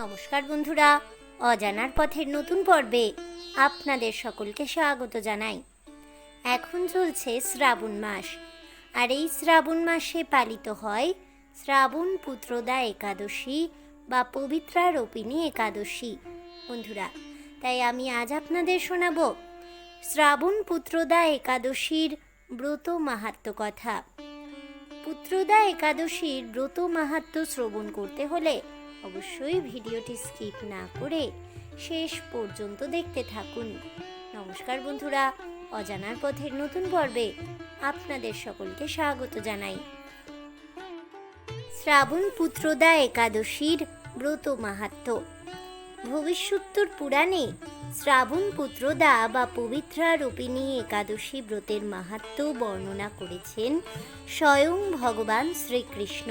নমস্কার বন্ধুরা, অজানার পথের নতুন পর্বে আপনাদের সকলকে স্বাগত জানাই। এখন চলছে শ্রাবণ মাস, আর এই শ্রাবণ মাসে পালিত হয় শ্রাবণ পুত্রদা একাদশী বা পবিত্রা রোপিণী একাদশী। বন্ধুরা, তাই আমি আজ আপনাদের শোনাব শ্রাবণ পুত্রদা একাদশীর ব্রত মাহাত্ম কথা। পুত্রদা একাদশীর ব্রত মাহাত্ম শ্রবণ করতে হলে অবশ্যই ভিডিওটি স্কিপ না করে শেষ পর্যন্ত দেখতে থাকুন। নমস্কার বন্ধুরা, অজানার পথের নতুন পর্বে আপনাদের সকলকে স্বাগত জানাই। শ্রাবণ পুত্রদা একাদশীর ব্রত মাহাত্ম ভবিষ্যোত্তর পুরাণে শ্রাবণ পুত্রদা বা পবিত্রা রূপিণী একাদশী ব্রতের মাহাত্ম বর্ণনা করেছেন স্বয়ং ভগবান শ্রীকৃষ্ণ।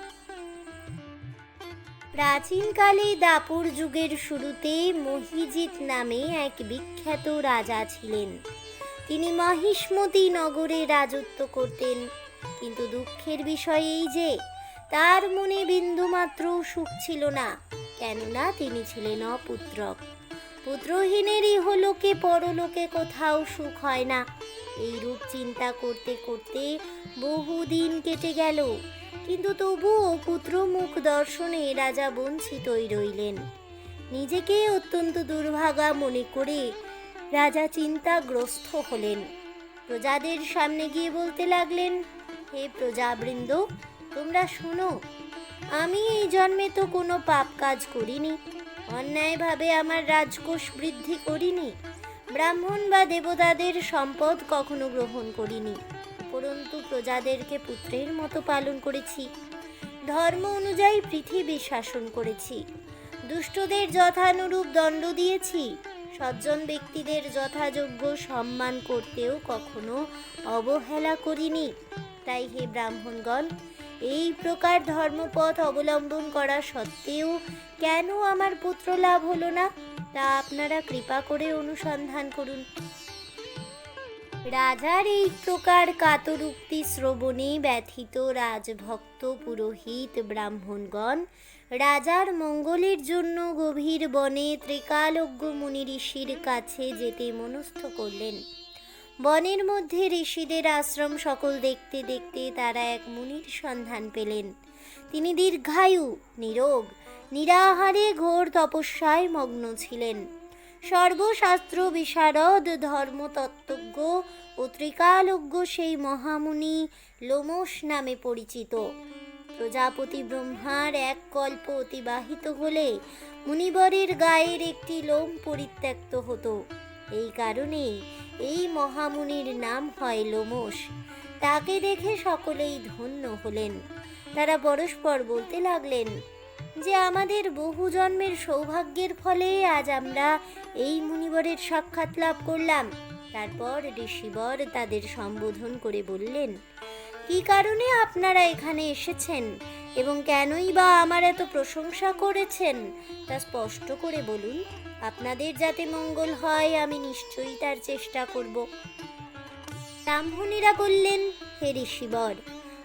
প্রাচীনকালে দাপর যুগের শুরুতে মহিজিৎ নামে এক বিখ্যাত রাজা ছিলেন। তিনি মহিষ্মতি নগরে রাজত্ব করতেন। কিন্তু দুঃখের বিষয় এই যে, তার মনে বিন্দুমাত্র সুখ ছিল না, কেননা তিনি ছিলেন অপুত্রক পুত্রহীনের ইহলোকে পরলোকে কোথাও সুখ হয় না। এই রূপ চিন্তা করতে করতে বহুদিন কেটে গেল। কিন্তু তবুও পুত্র মুখ দর্শনে রাজা বঞ্চিতই রইলেন। নিজেকে অত্যন্ত দুর্ভাগা মনে করে রাজা চিন্তাগ্রস্ত হলেন। প্রজাদের সামনে গিয়ে বলতে লাগলেন, হে প্রজাবৃন্দ, তোমরা শোনো, আমি এই জন্মে তো কোনো পাপ কাজ করিনি। অন্যায়ভাবে আমার রাজকোষ বৃদ্ধি করিনি। ব্রাহ্মণ বা দেবতাদের সম্পদ কখনো গ্রহণ করিনি উপরন্তু প্রজাদেরকে পুত্রের মতো পালন করেছি। ধর্ম অনুযায়ী পৃথিবী শাসন করেছি। দুষ্টদের যথানুরূপ দণ্ড দিয়েছি, সজ্জন ব্যক্তিদের যথাযোগ্য সম্মান করতেও কখনো অবহেলা করিনি। তাই হে ব্রাহ্মণগণ, এই প্রকার ধর্মপথ অবলম্বন করা সত্ত্বেও কেন আমার পুত্র লাভ হলো না? তা আপনারা কৃপা করে অনুসন্ধান করুন। রাজার এই প্রকার কাতরুক্তি শ্রবণে ব্যথিত রাজভক্ত পুরোহিত ব্রাহ্মণগণ রাজার মঙ্গলের জন্য গভীর বনে ত্রিকালজ্ঞ মুনি ঋষির কাছে যেতে মনস্থ করলেন। বনের মধ্যে ঋষিদের আশ্রম সকল দেখতে দেখতে তারা এক মুনির সন্ধান পেলেন। তিনি দীর্ঘায়ু, নিরোগ নিরাহারে ঘোর তপস্যায় মগ্ন ছিলেন। সর্বশাস্ত্র বিশারদ, ধর্মতত্ত্বজ্ঞ ও ত্রিকালজ্ঞ সেই মহামুনি লোমস নামে পরিচিত। প্রজাপতি ব্রহ্মার এক কল্প অতিবাহিত হলে মুনিবরের গায়ের একটি লোম পরিত্যক্ত হতো। এই কারণে এই মহামুনির নাম হয় লোমস তাকে দেখে সকলেই ধন্য হলেন। তারা পরস্পর বলতে লাগলেন যে আমাদের বহু জন্মের সৌভাগ্যের ফলে আজ আমরা এই মুনিবরের সাক্ষাৎ লাভ করলাম। তারপর ঋষিবর তাদের সম্বোধন করে বললেন, কি কারণে আপনারা এখানে এসেছেন এবং কেনই বা আমার এত প্রশংসা করেছেন? তা স্পষ্ট করে বলুন। আপনাদের যাতে মঙ্গল হয়, আমি নিশ্চয়ই তার চেষ্টা করব। ব্রাহ্মণীরা বললেন, হে ঋষিবর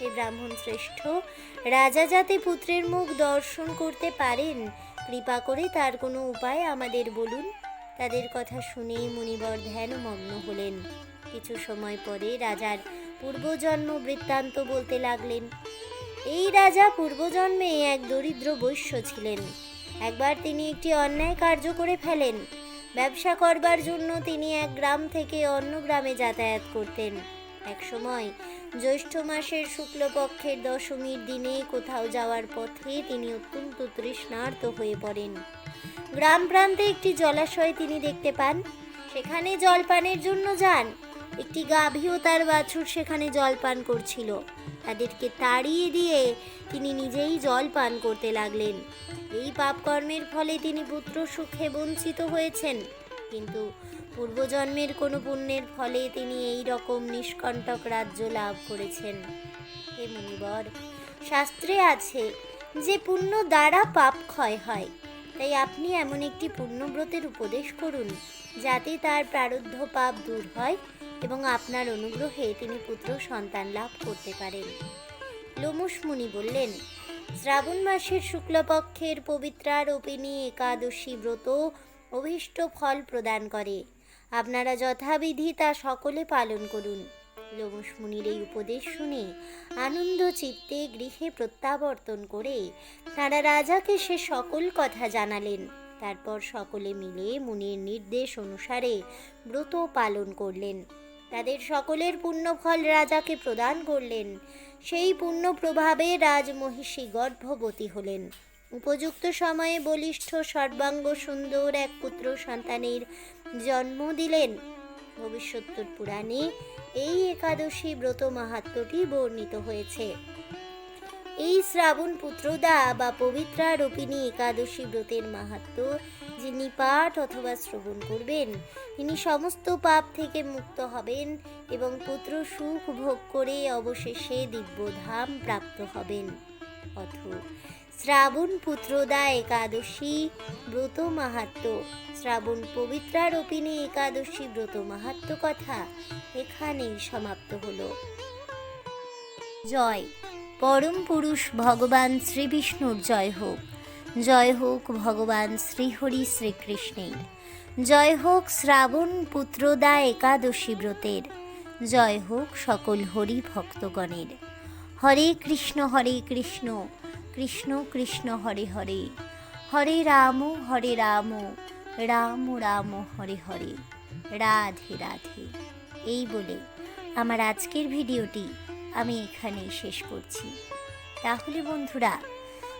হে ব্রাহ্মণ শ্রেষ্ঠ, রাজা যাতে পুত্রের মুখ দর্শন করতে পারেন, কৃপা করে তার কোনো উপায় আমাদের বলুন। তাদের কথা শুনেই মুনিবর ধ্যানমগ্ন হলেন। কিছু সময় পরে রাজার পূর্বজন্ম বৃত্তান্ত বলতে লাগলেন, এই রাজা পূর্বজন্মে এক দরিদ্র বৈশ্য ছিলেন। একবার তিনি একটি অন্যায় কার্য করে ফেলেন। ব্যবসা করবার জন্য তিনি এক গ্রাম থেকে অন্য গ্রামে যাতায়াত করতেন। একসময় জ্যৈষ্ঠ মাসের শুক্লপক্ষের দশমীর দিনে কোথাও যাওয়ার পথে তিনি অত্যন্ত তৃষ্ণার্ত হয়ে পড়েন। গ্রাম প্রান্তে একটি জলাশয় তিনি দেখতে পান। সেখানে জলপানের জন্য যান। একটি গাভী ও তার বাছুর সেখানে জল পান করছিল। তাদেরকে তাড়িয়ে দিয়ে তিনি নিজেই জল পান করতে লাগলেন। এই পাপকর্মের ফলে তিনি পুত্র সুখে বঞ্চিত হয়েছেন। কিন্তু পূর্বজন্মের কোনো পুণ্যের ফলে তিনি এই রকম নিষ্কণ্টক রাজ্য লাভ করেছেন। হে মুনিবর, শাস্ত্রে আছে যে পুণ্য দ্বারা পাপ ক্ষয় হয়, তাই আপনি এমন একটি পুণ্যব্রতের উপদেশ করুন, যাতে তার প্রারব্ধ পাপ দূর হয় এবং আপনার অনুগ্রহে তিনি পুত্র সন্তান লাভ করতে পারেন। লোমুস মুনি বললেন, শ্রাবণ মাসের শুক্লপক্ষের পবিত্রারোপিণী একাদশী ব্রত অভীষ্ট ফল প্রদান করে। আপনারা যথাবিধি তা সকলে পালন করুন। লোমস মুনির এই উপদেশ শুনে আনন্দ চিত্তে গৃহে প্রত্যাবর্তন করে তারা রাজাকে সে সকল কথা জানালেন। তারপর সকলে মিলে মুনির নির্দেশ অনুসারে ব্রত পালন করলেন। তাদের সকলের পুণ্যফল রাজাকে প্রদান করলেন। সেই পুণ্য প্রভাবে রাজমহিষী গর্ভবতী হলেন। উপযুক্ত সময়ে বলিষ্ঠ, সর্বাঙ্গ, সুন্দর এক পুত্র সন্তানের জন্ম দিলেন। ভবিষ্যত্তর পুরাণে এই একাদশী ব্রত মাহাত্ম্যটি বর্ণিত হয়েছে। এই শ্রাবণ পুত্রদা বা পবিত্রা রূপিণী একাদশী ব্রতের মাহাত্ম্য যিনি পাঠ অথবা শ্রবণ করবেন, তিনি সমস্ত পাপ থেকে মুক্ত হবেন এবং পুত্র সুখ ভোগ করে অবশেষে দিব্যধাম প্রাপ্ত হবেন। অথ শ্রাবণ পুত্রদা একাদশী ব্রত মাহাত্ম্য শ্রাবণ পবিত্রারোপিণী একাদশী ব্রত মাহাত্ম্য কথা এখানেই সমাপ্ত হল। জয়। পরম পুরুষ ভগবান শ্রীবিষ্ণুর জয় হোক। জয় হোক ভগবান শ্রীহরি শ্রীকৃষ্ণের। জয় হোক শ্রাবণ পুত্রদা একাদশী ব্রতের। জয় হোক সকল হরি ভক্তগণের হরে কৃষ্ণ হরে কৃষ্ণ। কৃষ্ণ কৃষ্ণ হরে হরে। হরে রাম হরে রাম রাম রাম, হরে হরে। রাধে রাধে। এই বলে আমার আজকের ভিডিওটি আমি এখানেই শেষ করছি। তাহলে বন্ধুরা,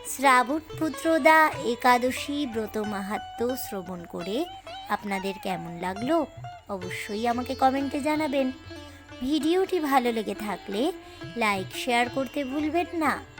শ্রাবণ পুত্রদা একাদশী ব্রত মাহাত্ম্য শ্রবণ করে আপনাদের কেমন লাগল অবশ্যই আমাকে কমেন্টে জানাবেন। ভিডিওটি ভালো লেগে থাকলে লাইক, শেয়ার করতে ভুলবেন না।